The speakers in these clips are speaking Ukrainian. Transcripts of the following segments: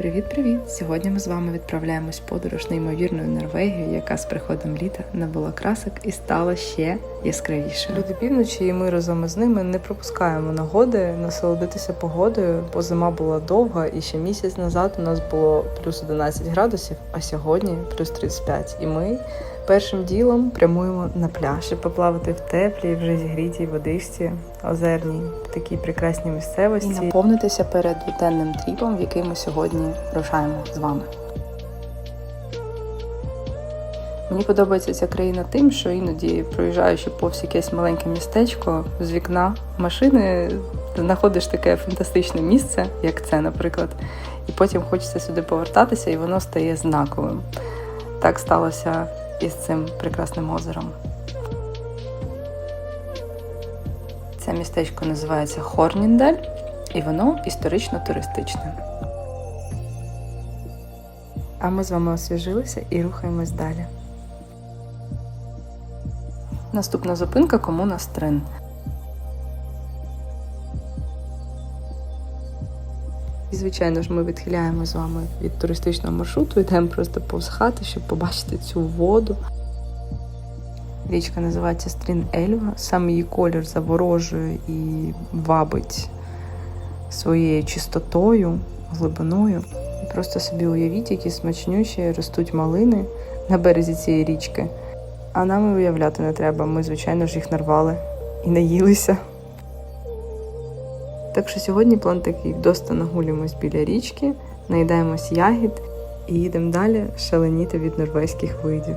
Привіт-привіт! Сьогодні ми з вами відправляємось в подорож неймовірною Норвегією, яка з приходом літа набула красок і стала ще яскравіше. Люди півночі, і ми разом із ними не пропускаємо нагоди насолодитися погодою, бо зима була довга, і ще місяць назад у нас було плюс 11 градусів, а сьогодні плюс 35. І ми першим ділом прямуємо на пляж, щоб поплавати в теплій, вже зігрітій водичці, озерній, в такій прекрасній місцевості. І наповнитися перед буденним тріпом, в який ми сьогодні рушаємо з вами. Мені подобається ця країна тим, що іноді, проїжджаючи повз якесь маленьке містечко з вікна машини, знаходиш таке фантастичне місце, як це, наприклад, і потім хочеться сюди повертатися, і воно стає знаковим. Так сталося із цим прекрасним озером. Це містечко називається Хорніндаль, і воно історично-туристичне. А ми з вами освіжилися і рухаємось далі. Наступна зупинка комуна Стрин. І, звичайно ж, ми відхиляємо з вами від туристичного маршруту, йдемо просто повз хати, щоб побачити цю воду. Річка називається Стрін Ельва. Сам її колір заворожує і вабить своєю чистотою, глибиною. І просто собі уявіть, які смачнющі ростуть малини на березі цієї річки. А нам і уявляти не треба. Ми, звичайно ж, їх нарвали і наїлися. Так що сьогодні план такий: доста нагулюємось біля річки, наїдаємось ягід і їдемо далі шаленіти від норвезьких видів.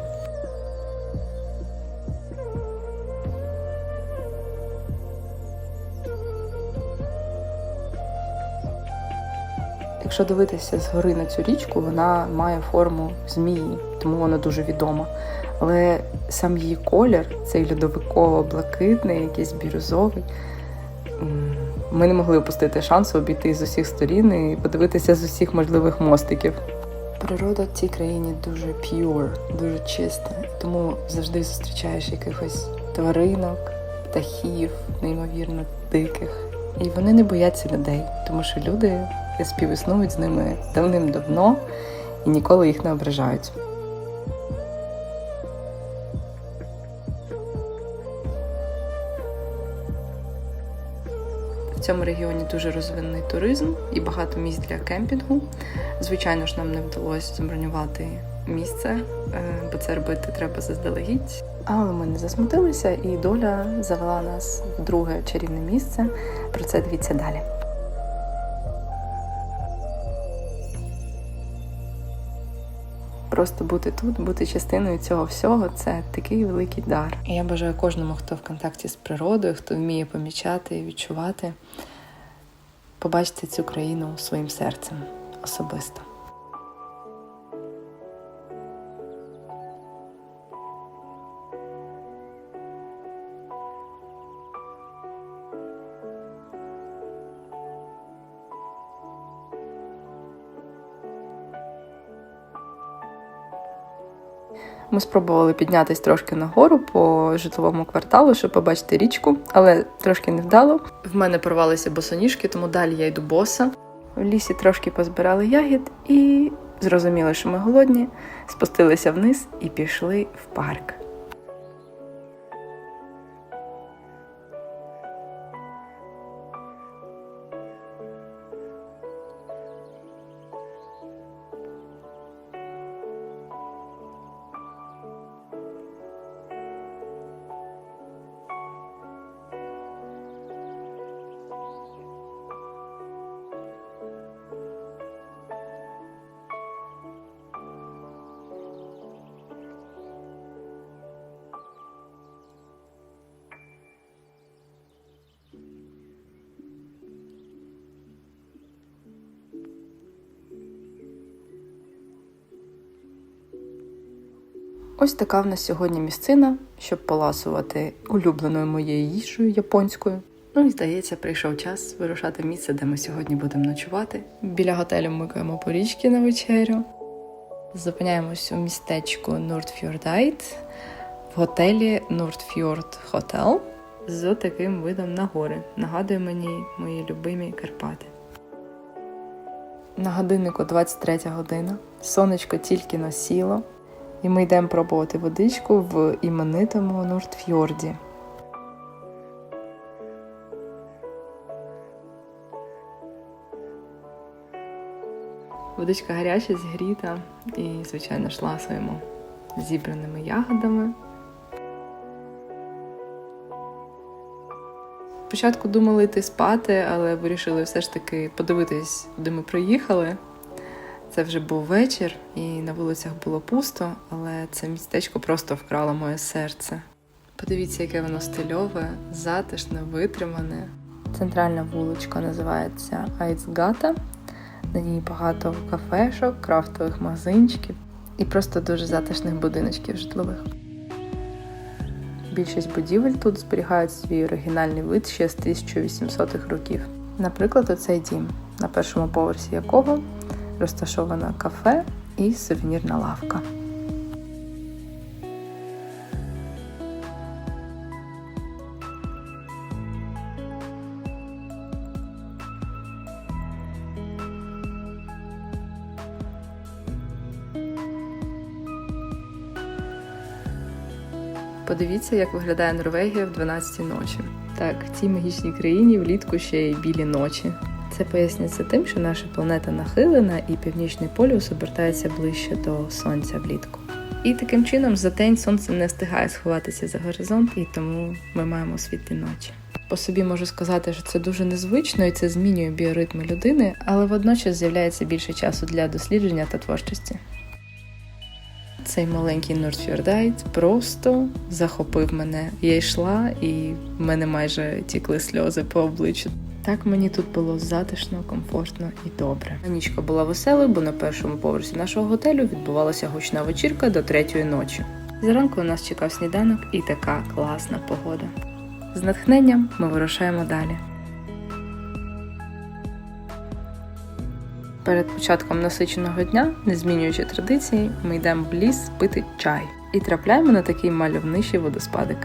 Якщо дивитися згори на цю річку, вона має форму змії, тому вона дуже відома. Але сам її колір, цей льодовиково-блакитний, якийсь бірюзовий. Ми не могли опустити шансу обійти з усіх сторін і подивитися з усіх можливих мостиків. Природа в цій країні дуже pure, дуже чиста, тому завжди зустрічаєш якихось тваринок, птахів, неймовірно диких. І вони не бояться людей, тому що люди співіснують з ними давним-давно і ніколи їх не ображають. Цьому регіоні дуже розвинений туризм і багато місць для кемпінгу. Звичайно ж, нам не вдалося забронювати місце, е, бо це робити треба заздалегідь. Але ми не засмутилися, і доля завела нас в друге чарівне місце. Про це дивіться далі. Просто бути тут, бути частиною цього всього це такий великий дар. Я бажаю кожному, хто в контакті з природою, хто вміє помічати і відчувати, побачити цю країну своїм серцем особисто. Ми спробували піднятись трошки нагору по житловому кварталу, щоб побачити річку, але трошки невдало. В мене порвалися босоніжки, тому далі я йду боса. В лісі трошки позбирали ягід і зрозуміли, що ми голодні, спустилися вниз і пішли в парк. Ось така в нас сьогодні місцина, щоб поласувати улюбленою моєю їжею японською. Ну і здається, прийшов час вирушати місце, де ми сьогодні будемо ночувати. Біля готелю микаємо по річки на вечерю. Зупиняємось у містечку Нордфьордайт в готелі Нордфьорд Хотел з таким видом на гори. Нагадує мені мої любимі Карпати. На годиннику 23 година. Сонечко тільки насіло, і ми йдемо пробувати водичку в іменитому Нордфьорді. Водичка гаряча, зігріта і, звичайно, ж ласуємо зібраними ягодами. Спочатку думали йти спати, але вирішили все ж таки подивитись, куди ми приїхали. Це вже був вечір, і на вулицях було пусто, але це містечко просто вкрало моє серце. Подивіться, яке воно стильове, затишне, витримане. Центральна вуличка називається Айцгата. На ній багато кафешок, крафтових магазинчиків і просто дуже затишних будиночків житлових. Більшість будівель тут зберігають свій оригінальний вид ще з 1800-х років. Наприклад, оцей дім, на першому поверсі якого розташовано кафе і сувенірна лавка. Подивіться, як виглядає Норвегія в 12 ночі. Так, в цій магічній країні влітку ще й білі ночі. Це пояснюється тим, що наша планета нахилена і північний полюс обертається ближче до сонця влітку. І таким чином за день сонце не встигає сховатися за горизонт, і тому ми маємо світлі ночі. По собі можу сказати, що це дуже незвично і це змінює біоритми людини, але водночас з'являється більше часу для дослідження та творчості. Цей маленький Нордфьордайт просто захопив мене. Я йшла, і в мене майже тікли сльози по обличчю. Так мені тут було затишно, комфортно і добре. Нічка була веселою, бо на першому поверсі нашого готелю відбувалася гучна вечірка до третьої ночі. Зранку у нас чекав сніданок і така класна погода. З натхненням ми вирушаємо далі. Перед початком насиченого дня, не змінюючи традиції, ми йдемо в ліс пити чай і трапляємо на такий мальовничий водоспадик.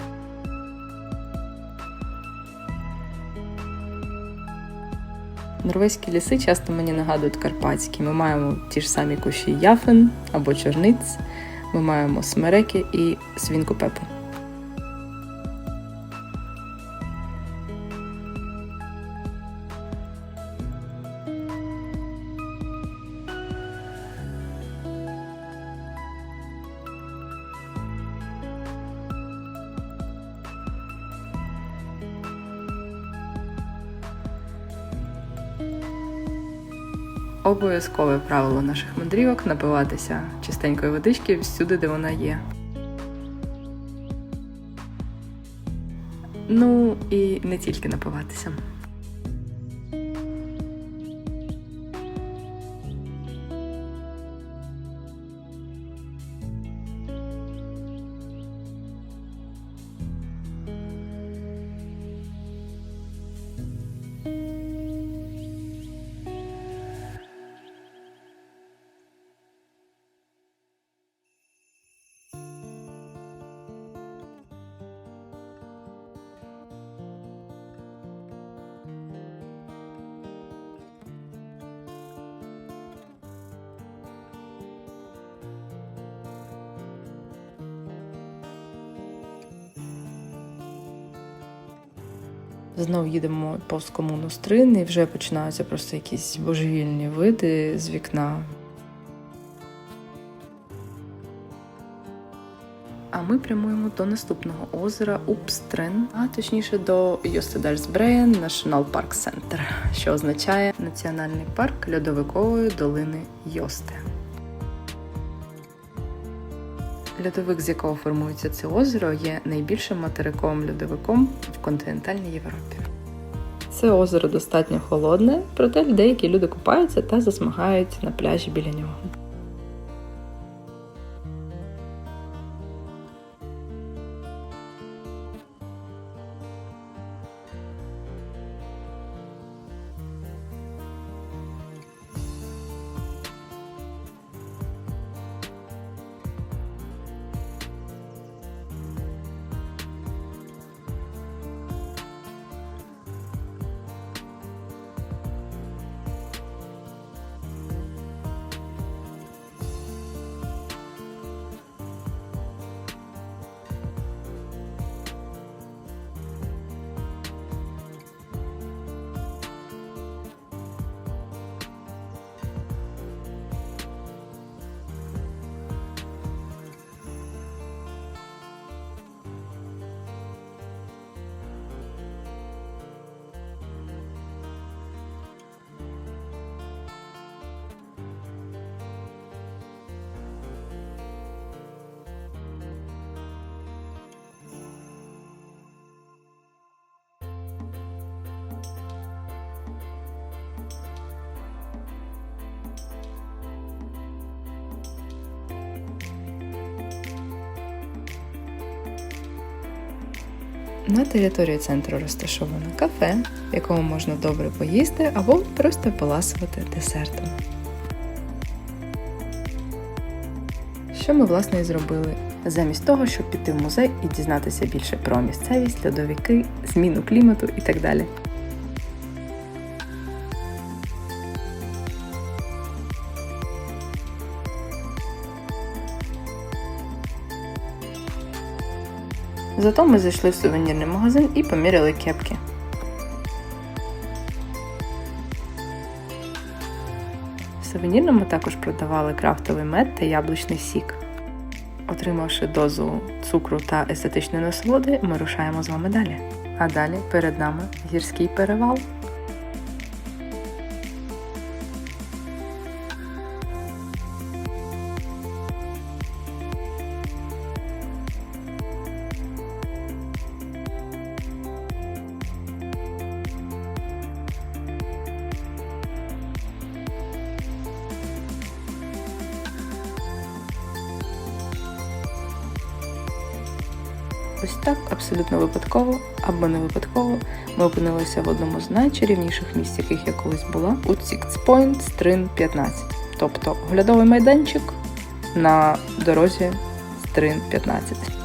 Норвезькі ліси часто мені нагадують карпатські. Ми маємо ті ж самі кущі яфен або чорниць, ми маємо смереки і свінку пепу. Обов'язкове правило наших мандрівок напиватися чистенької водички всюди, де вона є. Ну і не тільки напиватися. Знов їдемо повз комуну Стрин, і вже починаються просто якісь божевільні види з вікна. А ми прямуємо до наступного озера Упстрен, а точніше до Йостедальсбреєн National Park Center, що означає Національний парк льодовикової долини Йосте. Льодовик, з якого формується це озеро, є найбільшим материковим льодовиком в континентальній Європі. Це озеро достатньо холодне, проте деякі люди купаються та засмагають на пляжі біля нього. На території центру розташовано кафе, в якому можна добре поїсти або просто поласувати десертом. Що ми власне і зробили? Замість того, щоб піти в музей і дізнатися більше про місцевість, льодовики, зміну клімату і так далі. Зато ми зайшли в сувенірний магазин і поміряли кепки. В сувенірному також продавали крафтовий мед та яблучний сік. Отримавши дозу цукру та естетичної насолоди, ми рушаємо з вами далі. А далі перед нами гірський перевал. Ось так, абсолютно випадково або не випадково, ми опинилися в одному з найчарівніших місць, яких я колись була, у Point Стрин 15. Тобто оглядовий майданчик на дорозі Стрин 15.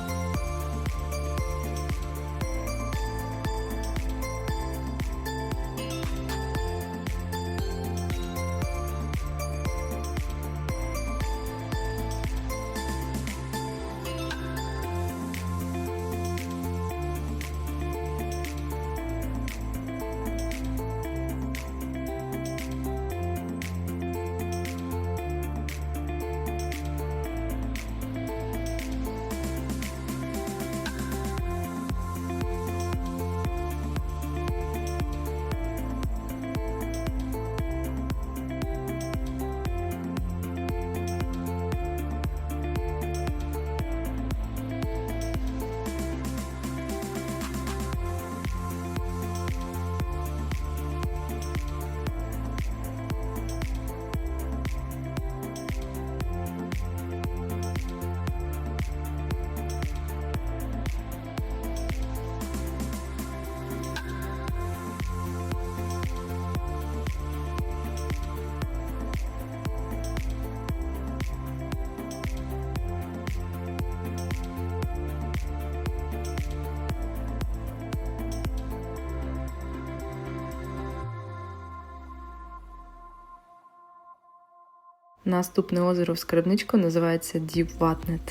Наступне озеро в Скарбничку називається Діпватнет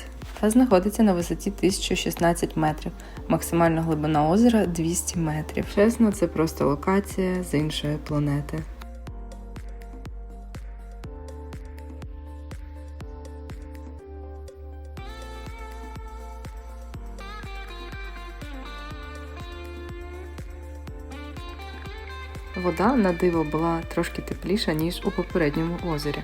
та знаходиться на висоті 1016 метрів. Максимальна глибина озера 200 метрів. Чесно, це просто локація з іншої планети. Вода на диво була трошки тепліша, ніж у попередньому озері.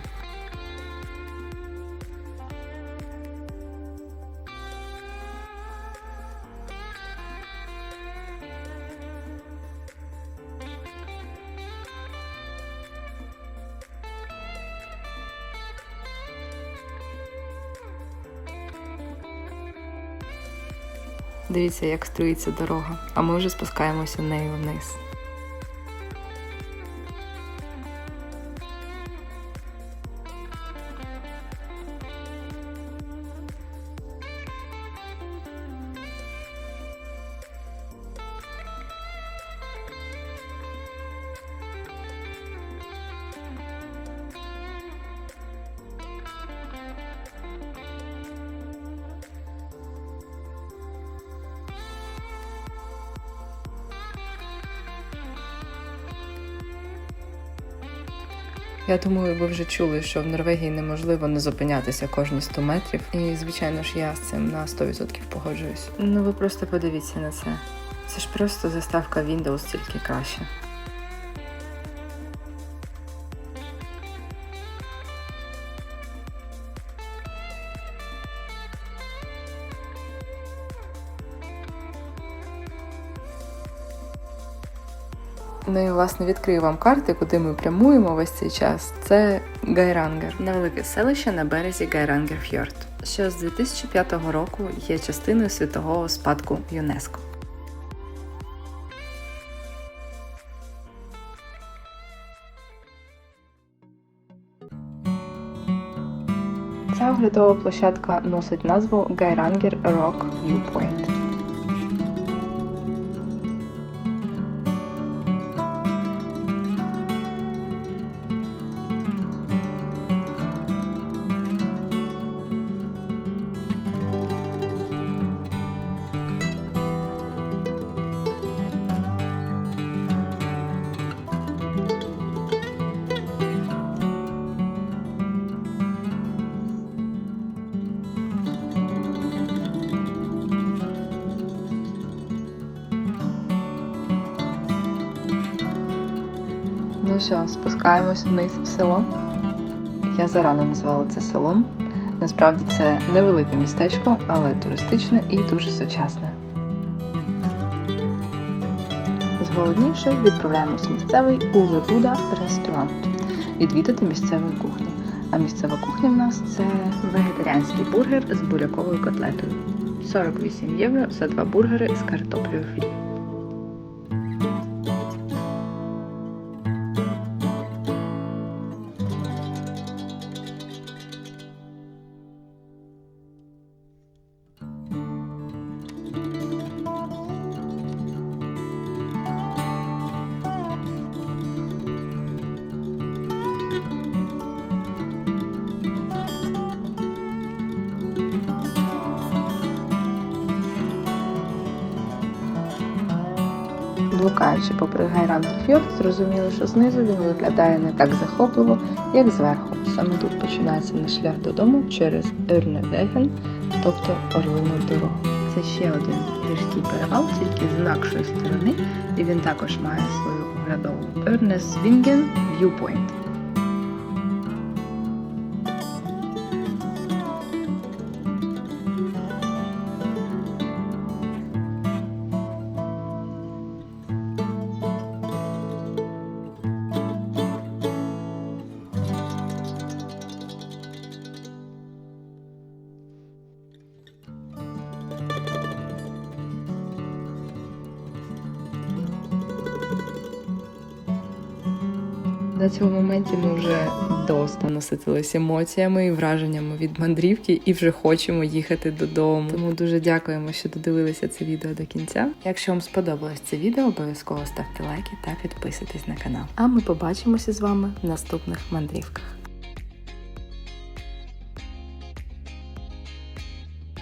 Дивіться, як струїться дорога, а ми вже спускаємося нею вниз. Я думаю, ви вже чули, що в Норвегії неможливо не зупинятися кожні 100 метрів. І, звичайно ж, я з цим на 100% погоджуюсь. Ну ви просто подивіться на це. Це ж просто заставка Windows тільки краще. Ну і власне відкрию вам карти, куди ми прямуємо весь цей час. Це Гайрангер, невелике селище на березі Гайрангер Фьорд, що з 2005 року є частиною світового спадку ЮНЕСКО. Ця оглядова площадка носить назву Гайрангер Рок Viewpoint. Що, спускаємось вниз в село. Я зарано назвала це селом. Насправді це невелике містечко, але туристичне і дуже сучасне. Зголоднівши, відправляємось в місцевий Уле Буда ресторант відвідати місцевої кухні. А місцева кухня в нас це вегетаріанський бургер з буряковою котлетою. 48 євро за два бургери з картоплею фрі. Блукаючи попри Гайрангер фьорд, зрозуміло, що знизу він виглядає не так захопливо, як зверху. Саме тут починається наш шлях додому через Ернедеген, тобто Орлину дорогу. Це ще один гірський перевал, тільки з інакшої сторони, і він також має свою оглядову Ернесвінген Viewpoint. На цьому моменті ми вже доста наситилися емоціями і враженнями від мандрівки і вже хочемо їхати додому. Тому дуже дякуємо, що додивилися це відео до кінця. Якщо вам сподобалось це відео, обов'язково ставте лайки та підписуйтесь на канал. А ми побачимося з вами в наступних мандрівках.